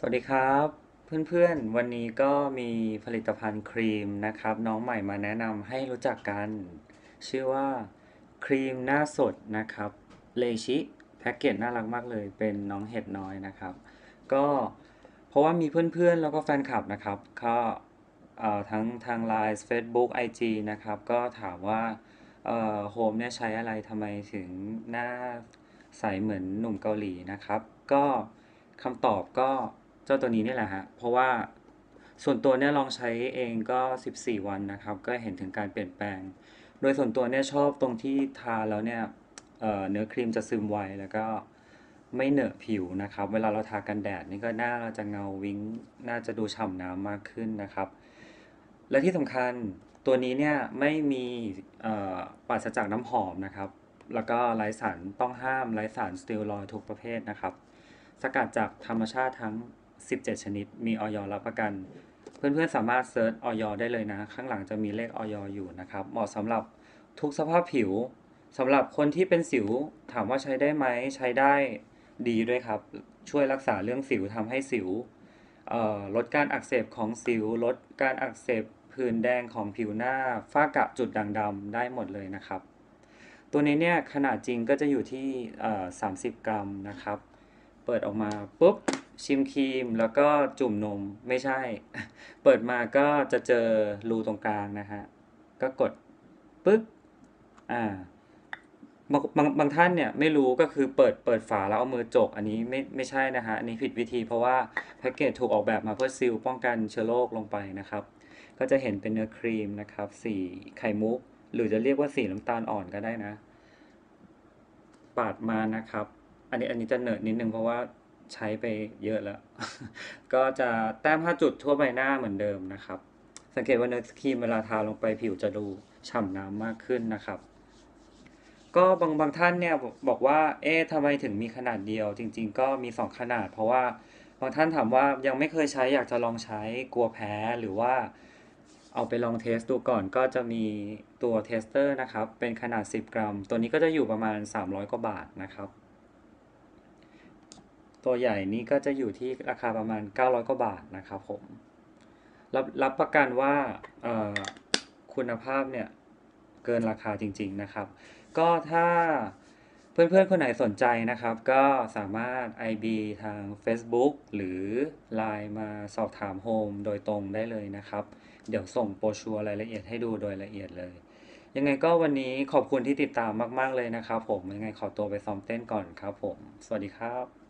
สวัสดีครับ เพื่อนๆ วันนี้ก็มีผลิตภัณฑ์ครีมนะครับ น้องใหม่มาแนะนำให้รู้จักกัน ชื่อว่าครีมหน้าสดนะครับเลชิแพ็กเกจน่ารักมากเลย เป็นน้องเห็ดน้อยนะครับ ก็เพราะว่ามีเพื่อนๆ แล้วก็แฟนคลับนะครับก็ทั้งทาง Line Facebook IG นะครับ ก็ถามว่าโฮมเนี่ยใช้อะไรทำไมถึงหน้าใสเหมือนหนุ่มเกาหลีนะครับ ก็คำตอบก็ เจ้าตัวนี้นี่แหละฮะ เพราะว่าส่วนตัวเนี่ยลองใช้เองก็ 14 วันนะครับ ก็เห็นถึงการเปลี่ยนแปลง โดยส่วนตัวเนี่ยชอบตรงที่ทาแล้วเนี่ยเเนื้อครีมจะซึมไวแล้วก็ไม่เหนอะผิวนะครับ เวลาเราทากันแดดนี่ก็หน้าเราจะเงาวิ้งน่าจะดูฉ่ำน้ำมากขึ้นนะครับ และที่สำคัญตัวนี้เนี่ยไม่มีปราศจากน้ำหอมนะครับ แล้วก็ไร้สารต้องห้ามไร้สารสเตียรอยด์ทุกประเภทนะครับ สกัดจากธรรมชาติทั้ง 17 ชนิด มีออยรับประกัน เพื่อนๆสามารถเซิร์ชออยได้เลยนะ ข้างหลังจะมีเลขออยอยู่นะครับ เหมาะสำหรับทุกสภาพผิวสำหรับคนที่เป็นสิวถามว่าใช้ได้ไหมใช้ได้ดีด้วยครับ ช่วยรักษาเรื่องสิวทำให้สิวลดการอักเสบของสิว ลดการอักเสบผื่นแดงของผิวหน้าฝ้ากระจุดด่างดำได้หมดเลยนะครับ ตัวนี้เนี่ยขนาดจริงก็จะอยู่ที่ 30 กรัมนะครับ เปิดออกมาปุ๊บ ชิมครีมแล้วก็จุ่มนมไม่ใช่ เปิดมาก็จะเจอรูตรงกลางนะฮะ ก็กดปึ๊บอ่าบางบางบางท่านเนี่ยไม่รู้ก็คือเปิดเปิดฝาแล้วเอามือจก อันนี้ไม่ไม่ใช่นะฮะอันนี้ผิดวิธีเพราะว่าแพ็กเกจถูกออกแบบมาเพื่อซีลป้องกันเชื้อโรคลงไปนะครับ ก็จะเห็นเป็นเนื้อครีมนะครับสีไข่มุก หรือจะเรียกว่าสีน้ำตาลอ่อนก็ได้นะ ปาดมานะครับ อันนี้อันนี้จะเหนอะนิดนึงเพราะว่า ใช้ไปเยอะแล้ว ก็จะแต้ม5จุดทั่วใบหน้าเหมือนเดิมนะครับ สังเกตว่าเนื้อครีมเวลาทาลงไปผิวจะดูฉ่ำน้ำมากขึ้นนะครับ ก็บางบางท่านเนี่ยบอกว่า เอ๊ะทำไมถึงมีขนาดเดียว จริง ๆ ก็มี2ขนาด เพราะว่าบางท่านถามว่ายังไม่เคยใช้อยากจะลองใช้กลัวแพ้หรือว่าเอาไปลองเทสดูก่อนก็จะมีตัวเทสเตอร์นะครับ เป็นขนาด 10 กรัม ตัวนี้ก็จะอยู่ประมาณ 300 กว่าบาทนะครับ ตัวใหญ่นี้ก็จะอยู่ที่ราคาประมาณ 900 กว่าบาทนะครับผม รับรับประกันว่าคุณภาพเนี่ยเกินราคาจริง ๆนะครับ ก็ถ้าเพื่อนๆ คนไหนสนใจนะครับ ก็สามารถ IB ทาง Facebook หรือ Line มาสอบถามโฮมโดยตรงได้เลยนะครับ เดี๋ยวส่งโปรชัวร์รายละเอียดให้ดูโดยละเอียดเลย ยังไงก็วันนี้ขอบคุณที่ติดตามมาก ๆ เลยนะครับผม ยังไงขอตัวไปซ้อมเต้นก่อนครับผม สวัสดีครับ